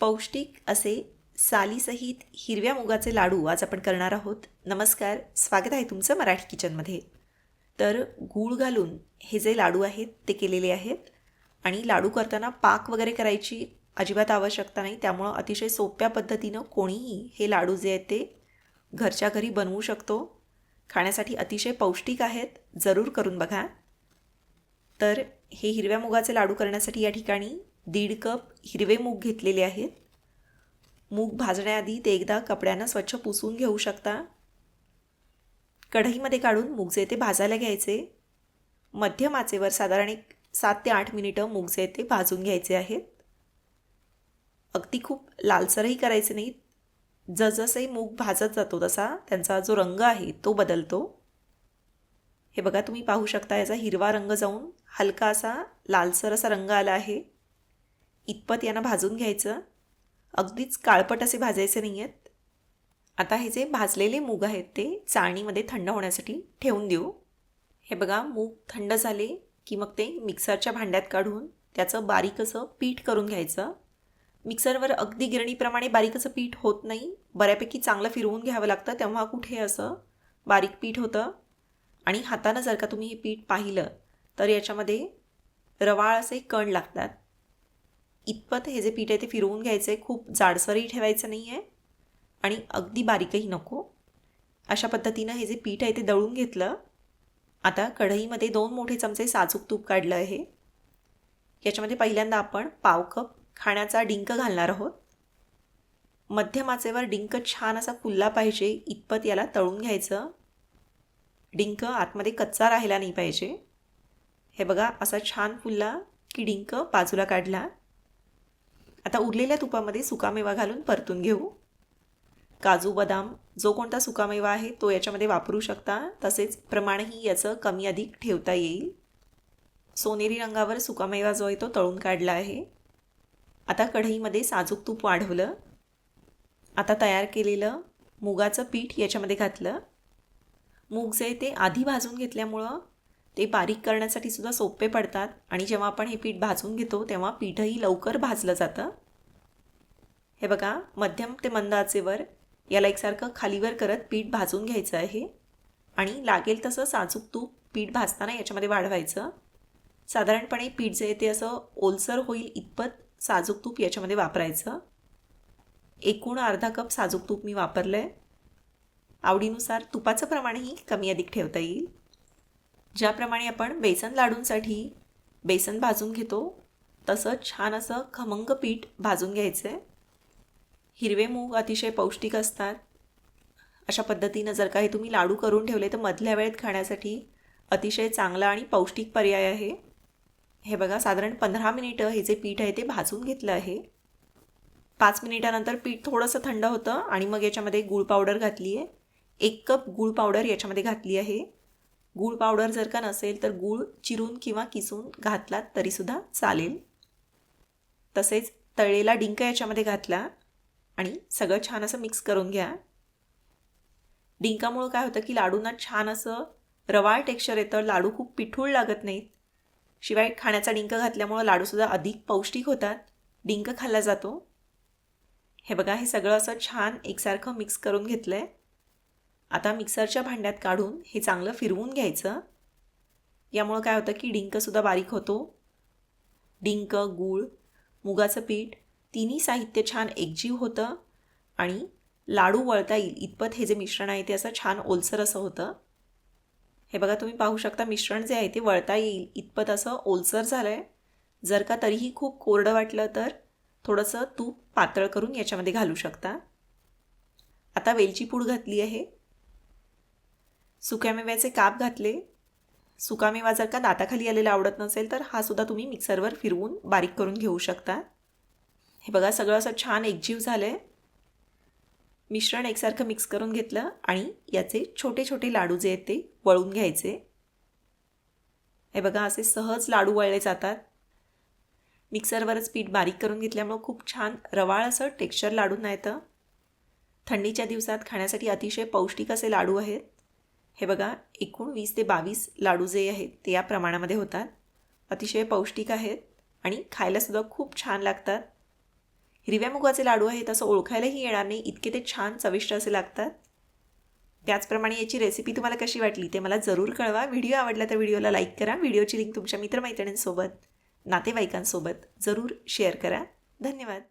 पौष्टिक असे सालीसहित हिरव्या मुगाचे लाडू आज आपण करणार आहोत. नमस्कार स्वागत आहे तुमचं मराठी किचनमध्ये. तर गूळ घालून हे जे लाडू आहेत ते केलेले आहेत. आणि लाडू करताना पाक वगैरे करायची अजिबात आवश्यकता नाही. त्यामुळं अतिशय सोप्या पद्धतीनं कोणीही हे लाडू जे आहेत ते घरच्या घरी बनवू शकतो. खाण्यासाठी अतिशय पौष्टिक आहेत जरूर करून बघा. तर हे हिरव्या मुगाचे लाडू करण्यासाठी या ठिकाणी दीड कप हिरवे मूग घेतलेले आहेत. मूग भाजण्याआधी ते एकदा कपड्यानं स्वच्छ पुसून घेऊ शकता. कढईमध्ये काढून मुगजे ते भाजायला घ्यायचे. मध्यम आचेवर साधारण एक सात ते आठ मिनिटं मूग जे ते भाजून घ्यायचे आहेत. अगदी खूप लालसरही करायचे नाहीत. जसजसे मूग भाजत जातो तसा त्यांचा जो रंग आहे तो बदलतो. हे बघा तुम्ही पाहू शकता याचा हिरवा रंग जाऊन हलका असा लालसर असा रंग आला आहे. इतपत यांना भाजून घ्यायचं. अगदीच काळपट असे भाजायचे नाही आहेत आता हे जे भाजलेले मूग आहेत ते चाळणीमध्ये थंड होण्यासाठी ठेवून देऊ. हे बघा मूग थंड झाले की मग ते मिक्सरच्या भांड्यात काढून त्याचं बारीक असं पीठ करून घ्यायचं. मिक्सरवर अगदी गिरणीप्रमाणे बारीक असं पीठ होत नाही. बऱ्यापैकी चांगलं फिरवून घ्यावं लागतं तेव्हा कुठे असं बारीक पीठ होतं. आणि हातानं जर का तुम्ही हे पीठ पाहिलं तर याच्यामध्ये रवाळ असे कण लागतात. इतपत हे जे पीठ आहे ते फिरवून घ्यायचं आहे खूप जाडसरही ठेवायचं नाही आहे आणि अगदी बारीकही नको. अशा पद्धतीनं हे जे पीठ आहे ते दळून घेतलं. आता कढईमध्ये दोन मोठे चमचे साजूक तूप काढलं आहे. याच्यामध्ये पहिल्यांदा आपण पाव कप खाण्याचा डिंक घालणार आहोत. मध्यमाचेवर डिंक छान असा फुलला पाहिजे इतपत याला तळून घ्यायचं. डिंक आतमध्ये कच्चा राहिला नाही पाहिजे. हे बघा असा छान फुलला की डिंक बाजूला काढला. आता उरलेल्या तुपामध्ये सुकामेवा घालून परतून घेऊ. काजू बदाम जो कोणता सुकामेवा आहे तो याच्यामध्ये वापरू शकता. तसेच प्रमाणही याचं कमी अधिक ठेवता येईल. सोनेरी रंगावर सुकामेवा जो आहे तो तळून काढला आहे. आता कढईमध्ये साजूक तूप वाढवलं. आता तयार केलेलं मुगाचं पीठ याच्यामध्ये घातलं. मूग जे ते आधी भाजून घेतल्यामुळं ते बारीक करण्यासाठी सुद्धा सोपे पडतात. आणि जेव्हा आपण हे पीठ भाजून घेतो तेव्हा पीठही लवकर भाजलं जातं. हे बघा मध्यम ते मंद आचेवर याला एकसारखं खालीवर करत पीठ भाजून घ्यायचं आहे. आणि लागेल तसं साजूक तूप पीठ भाजताना याच्यामध्ये वाढवायचं. साधारणपणे पीठ जे ते असं ओलसर होईल इतपत साजूक तूप याच्यामध्ये वापरायचं. एकूण अर्धा कप साजूक तूप मी वापरलं आहे आवडीनुसार तुपाचं प्रमाणही कमी अधिक ठेवता येईल. ज्याप्रमाणे आपण बेसन लाडूंसाठी बेसन भाजून घेतो तसं छान असं खमंग पीठ भाजून घ्यायचं आहे हिरवे मूग अतिशय पौष्टिक असतात. अशा पद्धतीनं जर काही तुम्ही लाडू करून ठेवले तर मधल्या वेळेत खाण्यासाठी अतिशय चांगला आणि पौष्टिक पर्याय आहे. हे बघा साधारण पंधरा मिनिटं हे जे पीठ आहे ते भाजून घेतलं आहे. पाच मिनिटानंतर पीठ थोडंसं थंड होतं आणि मग याच्यामध्ये गूळ पावडर घातली आहे एक कप गूळ पावडर याच्यामध्ये घातली आहे. गूळ पावडर जर का नसेल तर गूळ चिरून किंवा किसून घातलात तरीसुद्धा चालेल. तसेच तळलेला डिंक याच्यामध्ये घातला आणि सगळं छान असं मिक्स करून घ्या. डिंकामुळं काय होतं की लाडूंना छान असं रवाळ टेक्स्चर येतं लाडू खूप पिठूळ लागत नाहीत. शिवाय खाण्याचा डिंक घातल्यामुळं लाडूसुद्धा अधिक पौष्टिक होतात. डिंक खाल्ला जातो. हे बघा हे सगळं असं छान एकसारखं मिक्स करून घेतलं आहे आता मिक्सरच्या भांड्यात काढून हे चांगलं फिरवून घ्यायचं. यामुळं काय होतं की डिंकसुद्धा बारीक होतो. डिंक गूळ मुगाचं पीठ तिन्ही साहित्य छान एकजीव होतं आणि लाडू वळता येईल. इतपत हे जे मिश्रण आहे ते असं छान ओलसर असं होतं. हे बघा तुम्ही पाहू शकता मिश्रण जे आहे ते वळता येईल. इतपत असं ओलसर झालं आहे जर का तरीही खूप कोरडं वाटलं तर थोडंसं तूप पातळ करून याच्यामध्ये घालू शकता. आता वेलची पूड घातली आहे. सुक्यामेव्याचे काप घातले. सुकामेवा जर का दाताखाली आलेला आवडत नसेल तर हा सुद्धा तुम्ही मिक्सरवर फिरवून बारीक करून घेऊ शकता. हे बघा सगळं असं छान एकजीव झालं आहे मिश्रण एकसारखं मिक्स करून घेतलं आणि याचे छोटे छोटे लाडू जे आहेत ते वळून घ्यायचे. हे बघा असे सहज लाडू वळले जातात. मिक्सरवरच पीठ बारीक करून घेतल्यामुळं खूप छान रवाळ असं टेक्स्चर लाडूंना येतं थंडीच्या दिवसात खाण्यासाठी अतिशय पौष्टिक असे लाडू आहेत. हे बघा एकूण वीस ते बावीस लाडू जे आहेत ते या प्रमाणामध्ये होतात. अतिशय पौष्टिक आहेत आणि खायलासुद्धा खूप छान लागतात. हिरव्या मुगाचे लाडू आहेत असं ओळखायलाही येणार नाही. इतके ते छान चविष्ट असे लागतात. त्याचप्रमाणे याची रेसिपी तुम्हाला कशी वाटली ते मला जरूर कळवा. व्हिडिओ आवडला तर व्हिडिओला लाईक करा. व्हिडिओची लिंक तुमच्या मित्रमैत्रिणींसोबत नातेवाईकांसोबत जरूर शेअर करा. धन्यवाद.